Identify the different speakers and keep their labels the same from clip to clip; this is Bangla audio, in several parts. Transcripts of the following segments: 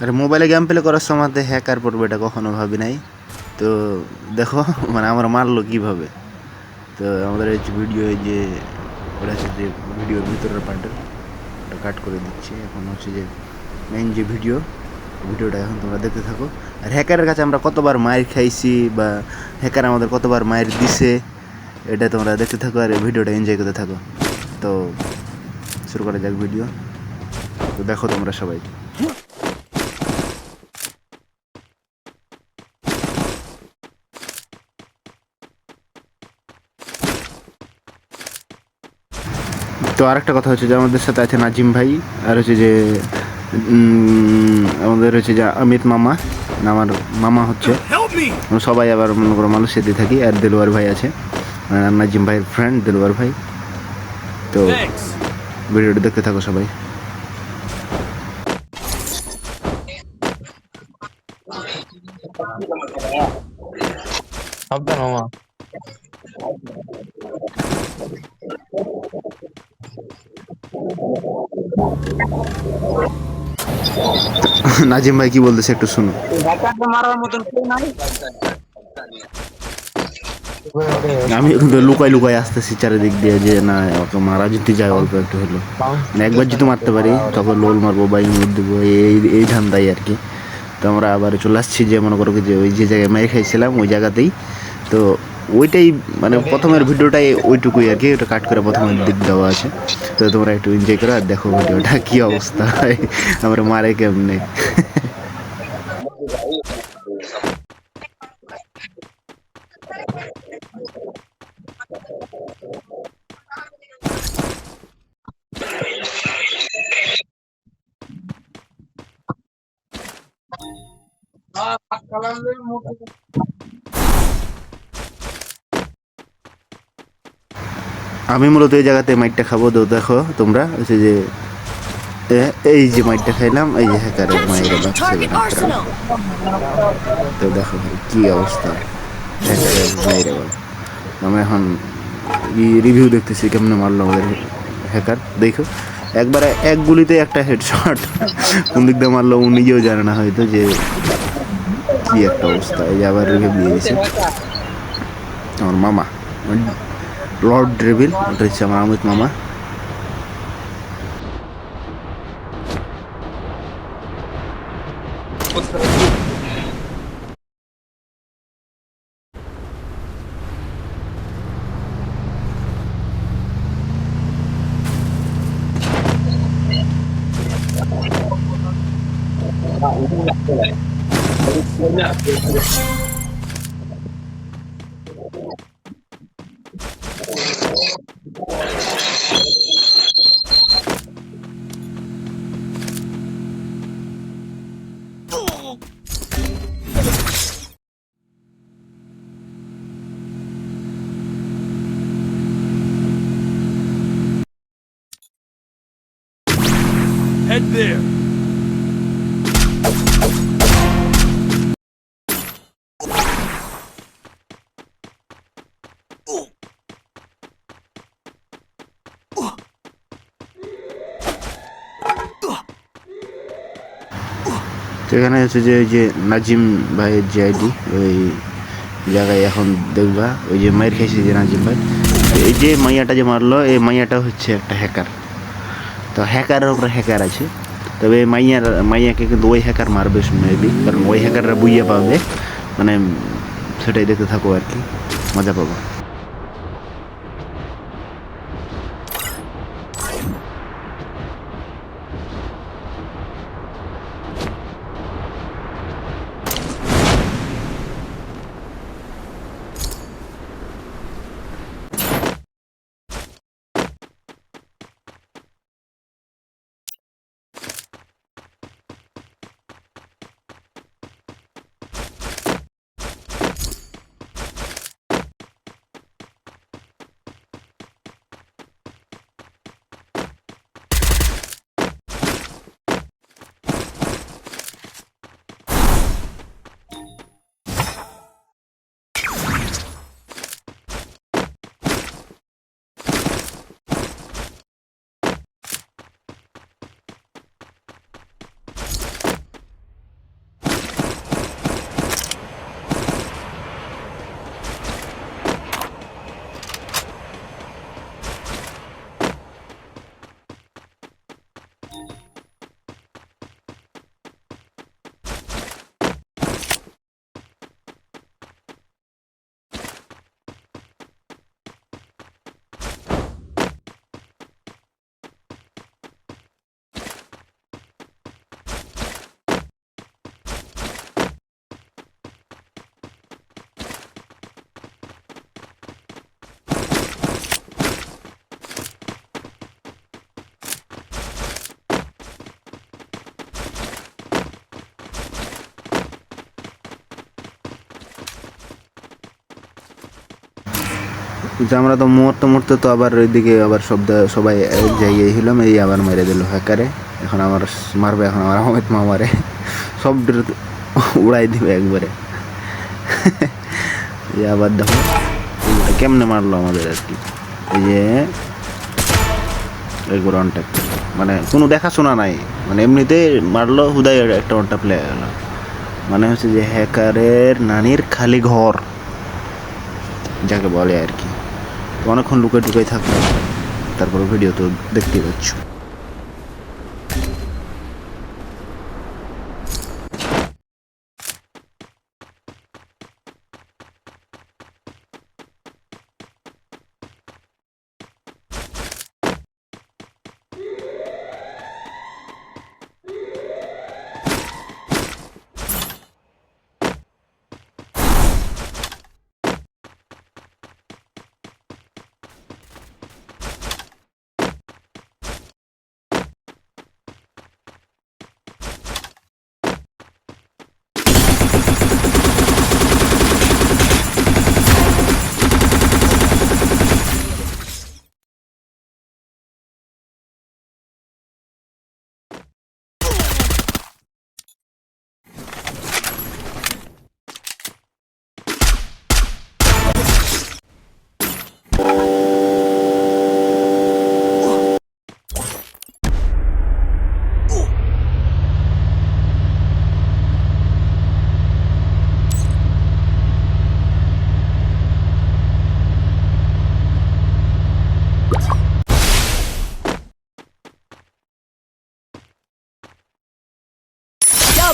Speaker 1: আরে মোবাইলে গেম প্লে করার সময় হ্যাকার পড়বে এটা কখনো ভাবি নাই। তো দেখো মানে আমরা মারলো কীভাবে? তো আমাদের এই ভিডিও এই যে ওটা হচ্ছে যে ভিডিওর ভিতরের পার্টের ওটা কাট করে দিচ্ছি। এখন হচ্ছে যে মেইন যে ভিডিও ভিডিওটা এখন তোমরা দেখতে থাকো। আর হ্যাকারের কাছে আমরা কতবার মায়ের খাইছি বা হ্যাকার আমাদের কতবার মায়ের দিছে, এটা তোমরা দেখতে থাকো আর ভিডিওটা এনজয় করতে থাকো। তো শুরু করা যাক ভিডিও তো দেখো তোমরা সবাই। তো আরেকটা কথা হচ্ছে যে আমাদের সাথে আছে নাজিম ভাই আর হচ্ছে যে আমাদের হচ্ছে যে অমিত মামা না আমার মামা হচ্ছে। সবাই আবার মনে করো মালয়েশিয়াতে থাকি আর দেলোয়ার ভাই আছে আর নাজিম ভাইয়ের ফ্রেন্ড দেলোয়ার ভাই। তো ভিডিওটা দেখতে থাকো সবাই।
Speaker 2: সাবধান মামা।
Speaker 1: নাজিম ভাই কি বলতেছে একটু শুনো
Speaker 3: মারার মতন কেউ নাই
Speaker 1: আমি লুকাই লুকাই আসতেছি চারিদিক দিয়ে যে না ওকে মারা যদি যায় অল্প একটু হলো মানে একবার যদি মারতে পারি, তখন লোল মারবো বা ইমোট দেবো, এই এই ধান্দাই আর কি। তো আমরা আবার চলে আসছি যে, মনে করো যে, ওই যে জায়গায় মেরে খাইছিলাম, ওই জায়গাতেই। তো ওইটাই মানে প্রথমের ভিডিওটাই ওইটুকুই আর কি, ওটা কাট করে প্রথমের দিক দেওয়া আছে। তো তোমরা একটু এনজয় করো আর দেখো ভিডিওটা কি অবস্থা হয়, আমরা মারে কেমনে। আমি মূলত এই জায়গাতে মাইটটা খাব তো দেখো তোমরা হচ্ছে যে এই যে মাইটটা খাইলাম এই যে হ্যাকারের মায়ের. তো দেখো ভাই কি অবস্থা হ্যাকারের মায়ের আমরা এখন রিভিউ দেখতেছি কেমনে মারলো আমাদের হ্যাকার। দেখো একবারে এক গুলিতে একটা হেডশট কোন দিক দিয়ে মারলো ও নিজেও জানে না হয়তো যে কি একটা অবস্থা এই যে আবার রিভিউ দিয়ে আমার মামা। লর্ড ড্রেভিল ওটা হচ্ছে আমার অমিত মামা
Speaker 4: Head there.
Speaker 1: সেখানে হচ্ছে যে ওই যে নাজিম ভাইয়ের যে আইডি, ওই জায়গায় এখন দেখবা, ওই যে মায়ের খাইছে যে নাজিম ভাই। এই যে মাইয়াটা যে মারলো, এই মাইয়াটা হচ্ছে একটা হ্যাকার তো হ্যাকারের উপরে হ্যাকার আছে। তবে মাইয়ার মাইয়াকে কিন্তু ওই হ্যাকার মারবে মেবি কারণ ওই হ্যাকাররা বুইয়ে পাবে। মানে সেটাই দেখতে থাকো আর কি। মজা পাবো। কিন্তু আমরা তো মুহূর্তে মুহূর্তে তো আবার ওইদিকে আবার শব্দ সবাই জায়গায় হলাম এই আবার মেরে দিল হ্যাকারে। এখন আমার মারবে, এখন আমার আহমেদ মা মারে সব উড়াই দিবে একবারে। এই আবার দেখো কেমনে মারলো আমাদের আর কি। এই যে একবার অনট্যাপ মানে কোনো দেখাশোনা নাই। মানে এমনিতে মারলো, হুদাই একটা অনট্যাপ লেগে গেল। মানে হচ্ছে যে হ্যাকারের নানির খালি ঘর, যাকে বলে আর কি। অনেকক্ষণ লুকে ঢুকে থাকবে তারপর ভিডিও তো দেখতেই পাচ্ছ।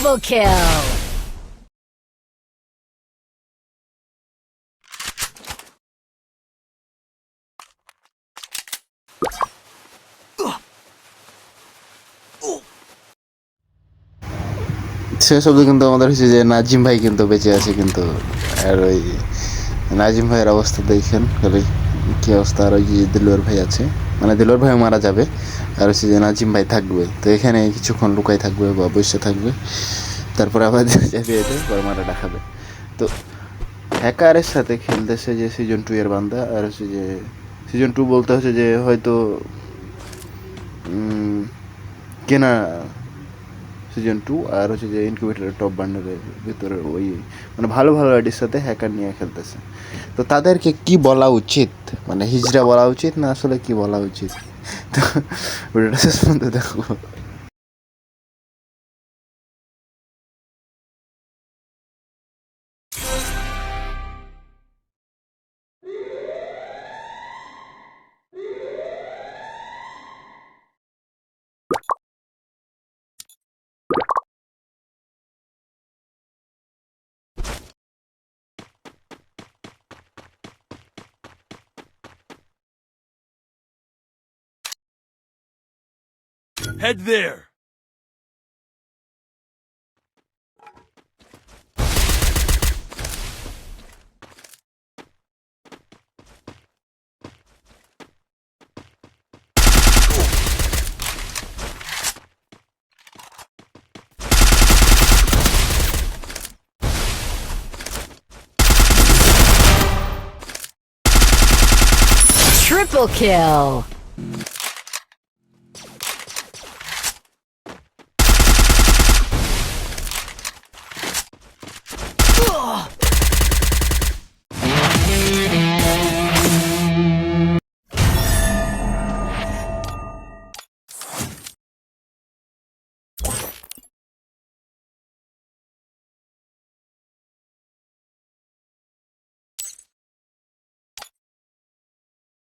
Speaker 2: Double kill!
Speaker 1: সেসব কিন্তু আমাদের হচ্ছে যে নাজিম ভাই কিন্তু বেঁচে আছে কিন্তু আর ওই নাজিম ভাইয়ের অবস্থা দেখেন কি অবস্থা আর ওই দিলোয়ার ভাই আছে মানে দিলোয়ার ভাই মারা যাবে আর হচ্ছে যে নাজিম ভাই থাকবে। তো এখানে কিছুক্ষণ লুকাই থাকবে বা বসে থাকবে। তারপরে আবার যাবে এতে দেখাবে। তো হ্যাকারের সাথে খেলতেছে যে সিজন টু এর বান্দা আর হচ্ছে যে সিজন টু বলতে হচ্ছে যে হয়তো কেনা সিজন টু আর হচ্ছে যে ইনকিউবেটারের টপ বান্ডারের ভিতরে ওই মানে ভালো ভালো আইডির সাথে হ্যাকার নিয়ে খেলতেছে। তো তাদেরকে কি বলা উচিত? মানে হিজড়া বলা উচিত না আসলে কি বলা উচিত? তো ভিডিওটা শেষ
Speaker 5: Head there.
Speaker 2: Triple kill!